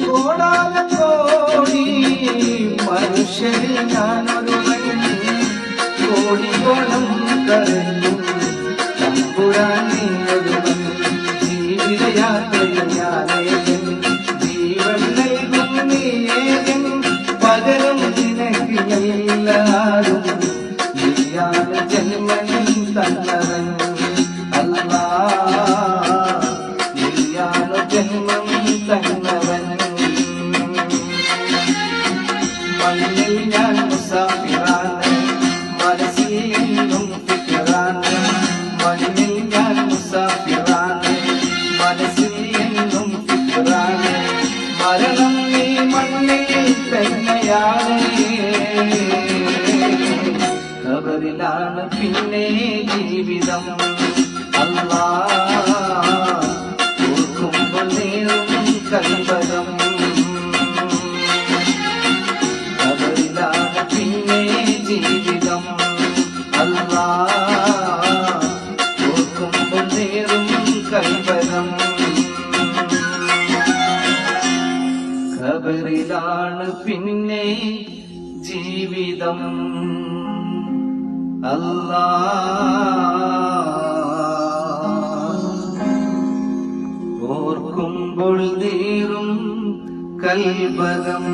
കോടാനം കോടി മനുഷ്യരിൽ ഞാനൊരുവൻ കോടിയോളം കരഞ്ഞു തമ്പുരാനെ ഒരുവൻ ജീവിതയാത്രയിൽ ഞാനേകൻ ജീവൻ നൽകും ഞാൻ മുസാഫിറാണ് പിന്നെ ജീവിതം അല്ലാ കൽപരം അല്ലാ ഓർക്കുമ്പോൾ ഖബറിലാണ് പിന്നെ ജീവിതം. അല്ലാ ഓർക്കുമ്പോൾ നീറും കൽബലം